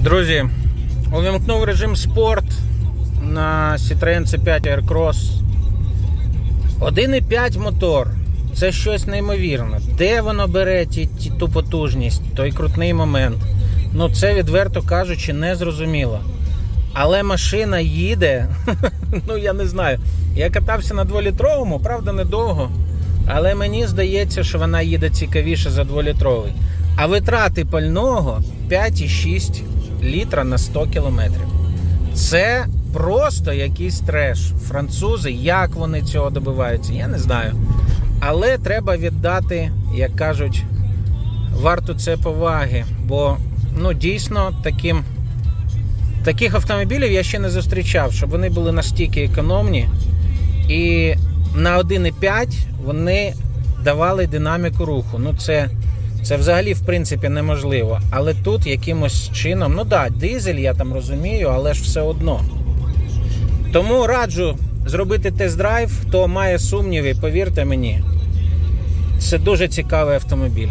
Друзі, увімкнув режим спорт на Citroen C5 Aircross. 1,5 мотор. Це щось неймовірне. Де воно бере ті, ті, ту потужність, той крутний момент. Ну, це відверто кажучи, не зрозуміло. Але машина їде. ну, я не знаю. Я катався на 2-літровому, правда, недовго. Але мені здається, що вона їде цікавіше за 2-літровий. А витрати пального 5,6 літра на 100 кілометрів. Це просто якийсь треш. Французи, як вони цього добиваються, я не знаю. Але треба віддати, як кажуть, варто це поваги. Бо ну, дійсно таким, таких автомобілів я ще не зустрічав, щоб вони були настільки економні. І на 1,5 вони давали динаміку руху. Ну, це, це взагалі, в принципі, неможливо. Але тут якимось чином, ну да, дизель я там розумію, але ж все одно. Тому раджу зробити тест-драйв, хто має сумніви, повірте мені, це дуже цікавий автомобіль.